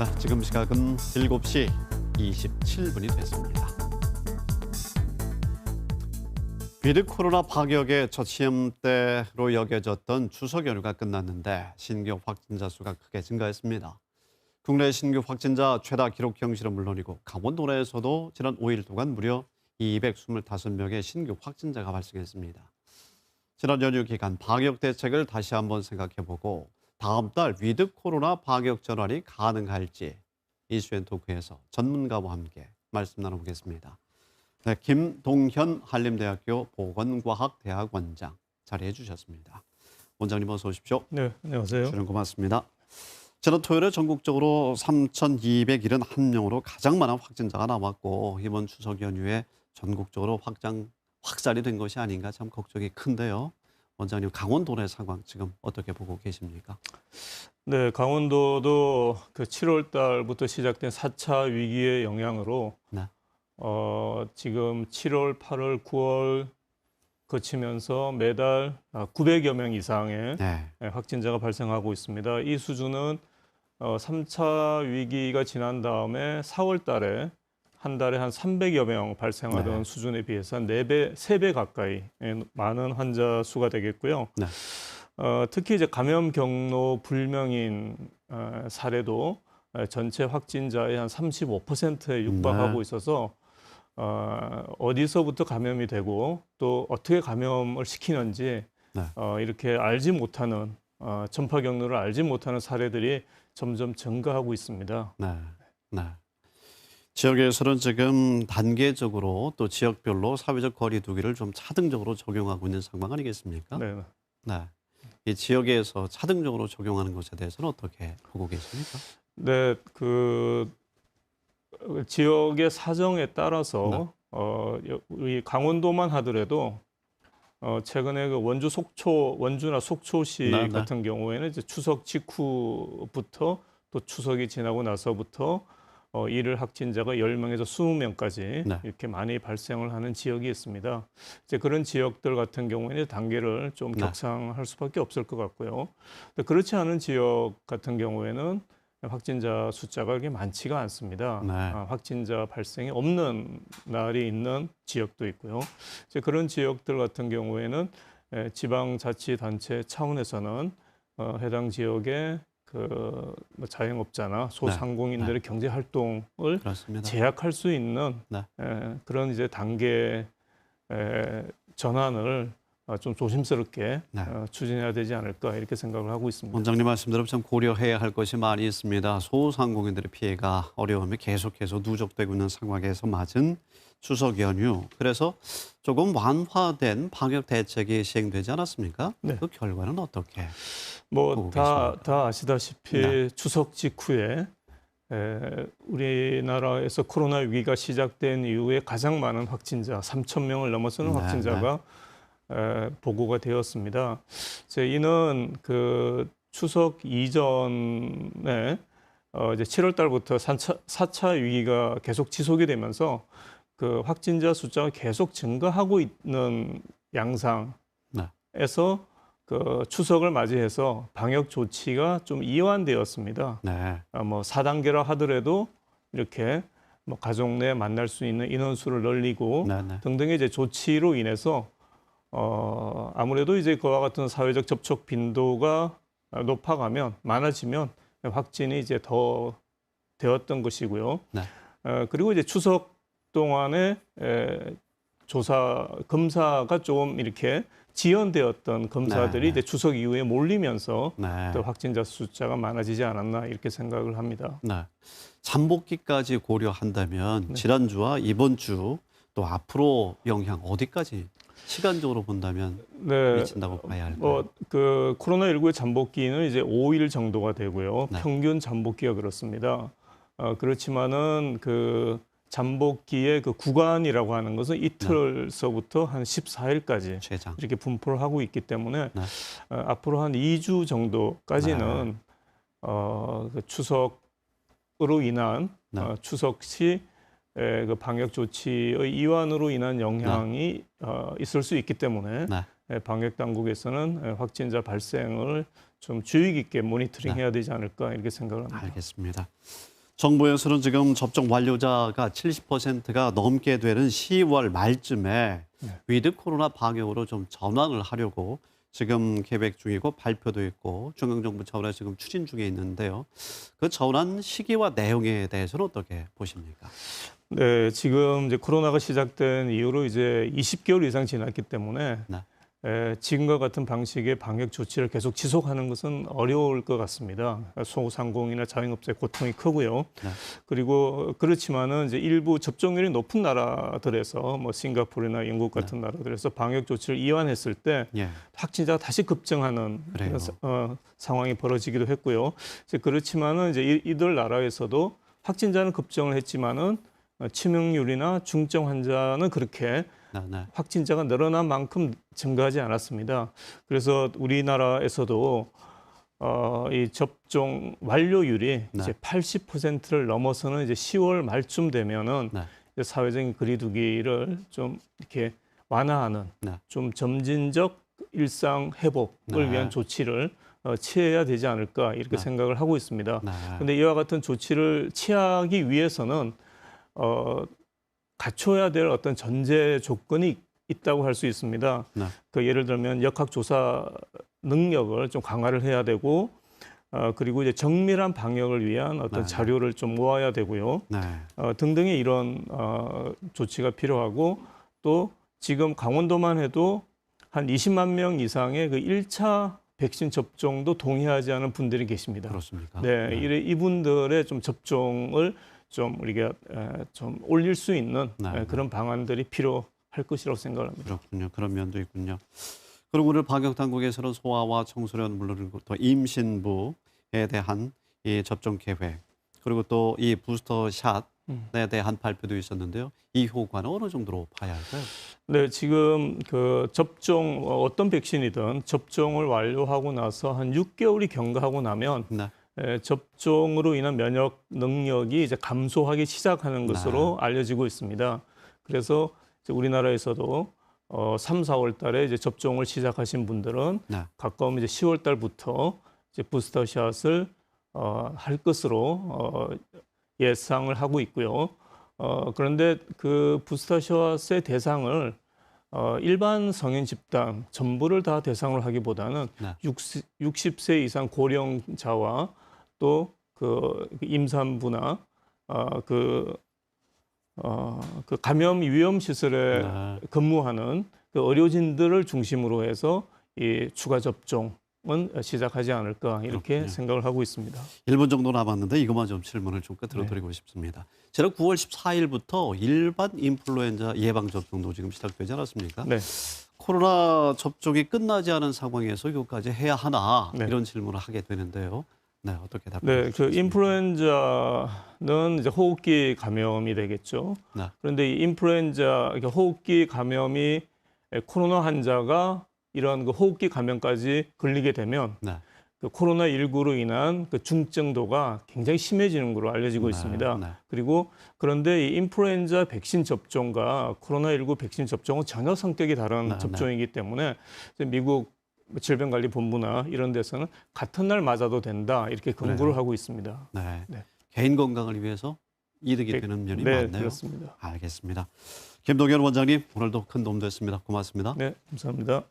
네, 지금 시각은 7시 27분이 됐습니다. 비드 코로나 파격의 첫 시험대로 여겨졌던 추석 연휴가 끝났는데 신규 확진자 수가 크게 증가했습니다. 국내 신규 확진자 최다 기록 경실은 물론이고 강원도 내에서도 지난 5일 동안 무려 225명의 신규 확진자가 발생했습니다. 지난 연휴 기간 방역 대책을 다시 한번 생각해보고 다음 달 위드 코로나 방역 전환이 가능할지 이슈앤 토크에서 전문가와 함께 말씀 나눠보겠습니다. 네, 김동현 한림대학교 보건과학대학 원장 자리해 주셨습니다. 원장님 어서 오십시오. 네, 안녕하세요. 출연 고맙습니다. 지난 토요일에 전국적으로 3,271명으로 가장 많은 확진자가 남았고 이번 추석 연휴에 전국적으로 확장 확산이 된 것이 아닌가 참 걱정이 큰데요. 원장님 강원도 내 상황 지금 어떻게 보고 계십니까? 네, 강원도도 그 7월 달부터 시작된 4차 위기의 영향으로 네. 어, 지금 7월, 8월, 9월 거치면서 매달 900여 명 이상의 네. 예, 확진자가 발생하고 있습니다. 이 수준은 어, 3차 위기가 지난 다음에 4월 달에 한 달에 한 300여 명 발생하던 네. 수준에 비해서 한 4배, 3배 가까이 예, 많은 환자 수가 되겠고요. 네. 어, 특히 이제 감염 경로 불명인 어, 사례도 어, 전체 확진자의 한 35%에 육박하고 네. 있어서 어, 어디서부터 감염이 되고 또 어떻게 감염을 시키는지 네. 어, 이렇게 알지 못하는 어, 전파 경로를 알지 못하는 사례들이 점점 증가하고 있습니다. 네. 네. 지역에서는 지금 단계적으로 또 지역별로 사회적 거리두기를 좀 차등적으로 적용하고 있는 상황 아니겠습니까? 네. 네. 이 지역에서 차등적으로 적용하는 것에 대해서는 어떻게 보고 계십니까? 네, 그 어, 지역의 사정에 따라서 네. 어, 여- 우리 강원도만 하더라도 어, 최근에 그 원주 속초, 원주나 속초시 네, 네. 같은 경우에는 이제 추석 직후부터 또 추석이 지나고 나서부터 어, 일일 확진자가 10명에서 20명까지 네. 이렇게 많이 발생을 하는 지역이 있습니다. 이제 그런 지역들 같은 경우에는 단계를 좀 네. 격상할 수밖에 없을 것 같고요. 근데 그렇지 않은 지역 같은 경우에는 확진자 숫자가 그렇게 많지가 않습니다. 네. 아, 확진자 발생이 없는 날이 있는 지역도 있고요. 이제 그런 지역들 같은 경우에는 에, 지방자치단체 차원에서는 어, 해당 지역의 그 뭐 자영업자나 소상공인들의 경제 활동을 그렇습니다. 제약할 수 있는 네. 에, 그런 이제 단계 에, 전환을 어, 좀 조심스럽게 네. 어, 추진해야 되지 않을까 이렇게 생각을 하고 있습니다. 원장님 말씀대로 참 고려해야 할 것이 많이 있습니다. 소상공인들의 피해가 어려움이 계속해서 누적되고 있는 상황에서 맞은 추석 연휴. 그래서 조금 완화된 방역 대책이 시행되지 않았습니까? 네. 그 결과는 어떻게? 뭐 다? 다 아시다시피 네. 추석 직후에 에, 우리나라에서 코로나 위기가 시작된 이후에 가장 많은 확진자 3천 명을 넘어서는 네, 확진자가 에, 보고가 되었습니다. 이제 이는 그 추석 이전에 어, 이제 7월 달부터 4차, 4차 위기가 계속 지속이 되면서 그 확진자 숫자가 계속 증가하고 있는 양상에서 네. 그 추석을 맞이해서 방역 조치가 좀 이완되었습니다. 네. 아, 뭐 4단계라 하더라도 이렇게 뭐 가족 내 만날 수 있는 인원수를 늘리고 네, 네. 등등의 이제 조치로 인해서 어 아무래도 이제 그와 같은 사회적 접촉 빈도가 높아가면 많아지면 확진이 이제 더 되었던 것이고요. 네. 어, 그리고 이제 추석 동안에 에, 조사 검사가 좀 이렇게 지연되었던 검사들이 네, 네. 이제 추석 이후에 몰리면서 네. 또 확진자 숫자가 많아지지 않았나 이렇게 생각을 합니다. 네. 잠복기까지 고려한다면 네. 지난주와 이번 주 또 앞으로 영향 어디까지 시간적으로 본다면 네. 미친다고 봐야 할까요? 뭐그 코로나 19의 잠복기는 이제 5일 정도가 되고요. 네. 평균 잠복기가 그렇습니다. 어, 그렇지만은 그 잠복기의 그 구간이라고 하는 것은 이틀서부터 한 14일까지 최장. 이렇게 분포를 하고 있기 때문에 네. 어, 앞으로 한 2주 정도까지는 어, 그 추석으로 인한 네. 어, 추석 시 에, 그 방역 조치의 이완으로 인한 영향이 어, 있을 수 있기 때문에 네. 에, 방역 당국에서는 에, 확진자 발생을 좀 주의 깊게 모니터링해야 되지 않을까 이렇게 생각을 합니다. 알겠습니다. 정부에서는 지금 접종 완료자가 70%가 넘게 되는 10월 말쯤에 네. 위드 코로나 방역으로 좀 전환을 하려고 지금 계획 중이고 발표도 있고 중앙정부 차원에서 지금 추진 중에 있는데요. 그 전환 시기와 내용에 대해서는 어떻게 보십니까? 네, 지금 이제 코로나가 시작된 이후로 이제 20개월 이상 지났기 때문에 네. 에, 지금과 같은 방식의 방역 조치를 계속 지속하는 것은 어려울 것 같습니다. 소상공이나 자영업자의 고통이 크고요. 네. 그리고 그렇지만은 이제 일부 접종률이 높은 나라들에서 뭐 싱가포르나 영국 같은 나라들에서 방역 조치를 이완했을 때 예. 확진자가 다시 급증하는 그래요. 어, 상황이 벌어지기도 했고요. 이제 그렇지만은 이제 이- 이들 나라에서도 확진자는 급증을 했지만은 어, 치명률이나 중증 환자는 그렇게 네, 네. 확진자가 늘어난 만큼 증가하지 않았습니다. 그래서 우리나라에서도 어, 이 접종 완료율이 네. 이제 80%를 넘어서는 이제 10월 말쯤 되면은 네. 이제 사회적인 거리두기를 좀 이렇게 완화하는 네. 좀 점진적 일상 회복을 네. 위한 조치를 어, 취해야 되지 않을까 이렇게 네. 생각을 하고 있습니다. 네. 근데 이와 같은 조치를 취하기 위해서는 어, 갖춰야 될 어떤 전제 조건이 있다고 할 수 있습니다. 네. 그 예를 들면 역학조사 능력을 좀 강화를 해야 되고 어, 그리고 이제 정밀한 방역을 위한 어떤 네. 자료를 좀 모아야 되고요. 네. 어, 등등의 이런 어, 조치가 필요하고 또 지금 강원도만 해도 한 20만 명 이상의 그 1차 백신 접종도 동의하지 않은 분들이 계십니다. 그렇습니까? 네, 이래 이분들의 좀 접종을 좀 우리가 에, 좀 올릴 수 있는 네. 그런 방안들이 필요할 것이라고 생각합니다. 그렇군요. 그런 면도 있군요. 그리고 오늘 방역 당국에서는 소아와 청소년 물론이고 또 임신부에 대한 이 접종 계획 그리고 또 이 부스터 샷에 음. 대한 발표도 있었는데요. 이 효과는 어느 정도로 봐야 할까요? 네, 지금 그 접종 어, 어떤 백신이든 접종을 완료하고 나서 한 6개월이 경과하고 나면 네. 에, 접종으로 인한 면역 능력이 이제 감소하기 시작하는 네. 것으로 알려지고 있습니다. 그래서 이제 우리나라에서도 어, 3, 4월 달에 이제 접종을 시작하신 분들은 네. 가까우면 이제 10월 달부터 이제 부스터 샷을 어, 할 것으로 어, 예상을 하고 있고요. 어, 그런데 그 부스터 샷의 대상을 어, 일반 성인 집단 전부를 다 대상으로 하기보다는 네. 60, 60세 이상 고령자와 또 그 임산부나 어, 그, 어, 그 감염 위험 시설에 네. 근무하는 그 의료진들을 중심으로 해서 이 추가 접종은 시작하지 않을까 이렇게 그렇군요. 생각을 하고 있습니다. 1분 정도 남았는데 이것만 좀 질문을 좀 끝으로 네. 드리고 싶습니다. 지난 9월 14일부터 일반 인플루엔자 예방 접종도 지금 시작되지 않았습니까? 네. 코로나 접종이 끝나지 않은 상황에서 이것까지 해야 하나 네. 이런 질문을 하게 되는데요. 네, 어떻게 답변해 네, 그? 인플루엔자는 이제 호흡기 감염이 되겠죠. 네. 그런데 이 인플루엔자 호흡기 감염이 코로나 환자가 이런 그 호흡기 감염까지 걸리게 되면 네. 그 코로나 19로 인한 그 중증도가 굉장히 심해지는 것으로 알려지고 네, 있습니다. 네. 그리고 그런데 이 인플루엔자 백신 접종과 코로나 19 백신 접종은 전혀 성격이 다른 네, 접종이기 때문에 미국 질병관리본부나 이런 데서는 같은 날 맞아도 된다 이렇게 권고를 그래요? 하고 있습니다. 네. 네. 개인 건강을 위해서 이득이 네, 되는 면이 네, 많네요. 그렇습니다. 알겠습니다. 김동현 원장님 오늘도 큰 도움 됐습니다. 고맙습니다. 네, 감사합니다.